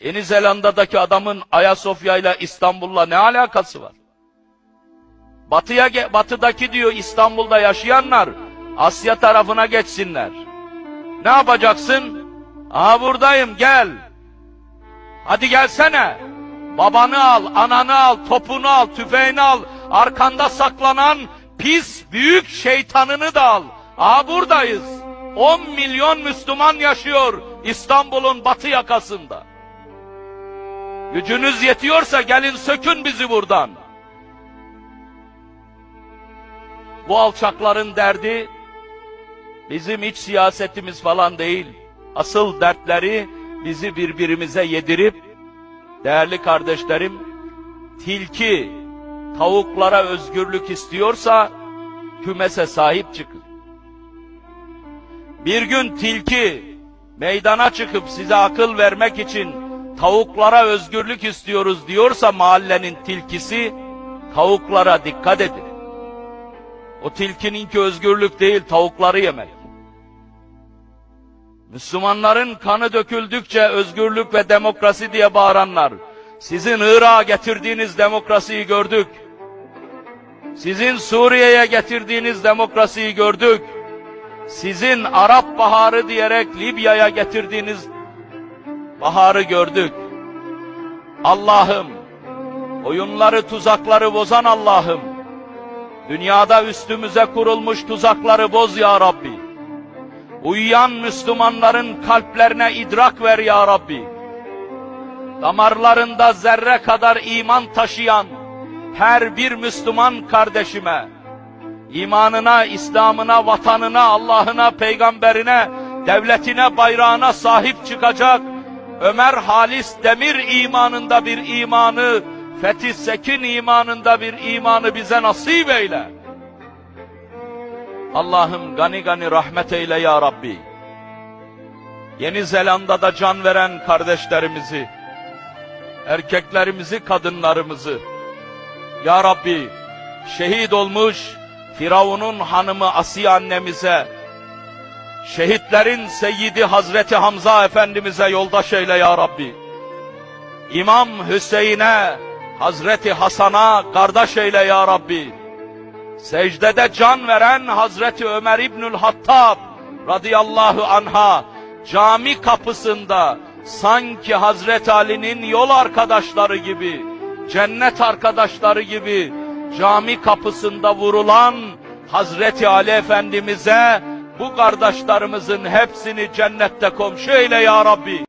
Yeni Zelanda'daki adamın Ayasofya ile İstanbul'la ne alakası var? Batıya batıdaki diyor İstanbul'da yaşayanlar Asya tarafına geçsinler. Ne yapacaksın? Aha buradayım gel. Hadi gelsene. Babanı al, ananı al, topunu al, tüfeğini al. Arkanda saklanan pis büyük şeytanını da al. Aha buradayız. 10 milyon Müslüman yaşıyor İstanbul'un batı yakasında. Gücünüz yetiyorsa gelin sökün bizi buradan. Bu alçakların derdi bizim iç siyasetimiz falan değil. Asıl dertleri bizi birbirimize yedirip değerli kardeşlerim tilki tavuklara özgürlük istiyorsa kümese sahip çıkın. Bir gün tilki meydana çıkıp size akıl vermek için tavuklara özgürlük istiyoruz diyorsa mahallenin tilkisi tavuklara dikkat edin. O tilkininki özgürlük değil tavukları yemek. Müslümanların kanı döküldükçe özgürlük ve demokrasi diye bağıranlar, sizin Irak'a getirdiğiniz demokrasiyi gördük. Sizin Suriye'ye getirdiğiniz demokrasiyi gördük. Sizin Arap Baharı diyerek Libya'ya getirdiğiniz baharı gördük. Allah'ım, oyunları tuzakları bozan Allah'ım, dünyada üstümüze kurulmuş tuzakları boz ya Rabbi. Uyuyan Müslümanların kalplerine idrak ver ya Rabbi. Damarlarında zerre kadar iman taşıyan her bir Müslüman kardeşime, imanına, İslam'ına, vatanına, Allah'ına, peygamberine, devletine, bayrağına sahip çıkacak Ömer Halis Demir imanında bir imanı, Fethi Sekin imanında bir imanı bize nasip eyle. Allah'ım gani gani rahmet eyle ya Rabbi. Yeni Zelanda'da can veren kardeşlerimizi, erkeklerimizi, kadınlarımızı, Ya Rabbi şehit olmuş Firavun'un hanımı Asiye annemize, şehitlerin seyyidi Hazreti Hamza Efendimiz'e yoldaş eyle Ya Rabbi. İmam Hüseyin'e, Hazreti Hasan'a kardeş eyle Ya Rabbi. Secdede can veren Hazreti Ömer İbnül Hattab radıyallahu anha cami kapısında sanki Hazreti Ali'nin yol arkadaşları gibi, cennet arkadaşları gibi cami kapısında vurulan Hazreti Ali Efendimiz'e bu kardeşlerimizin hepsini cennette komşu eyle ya Rabbi.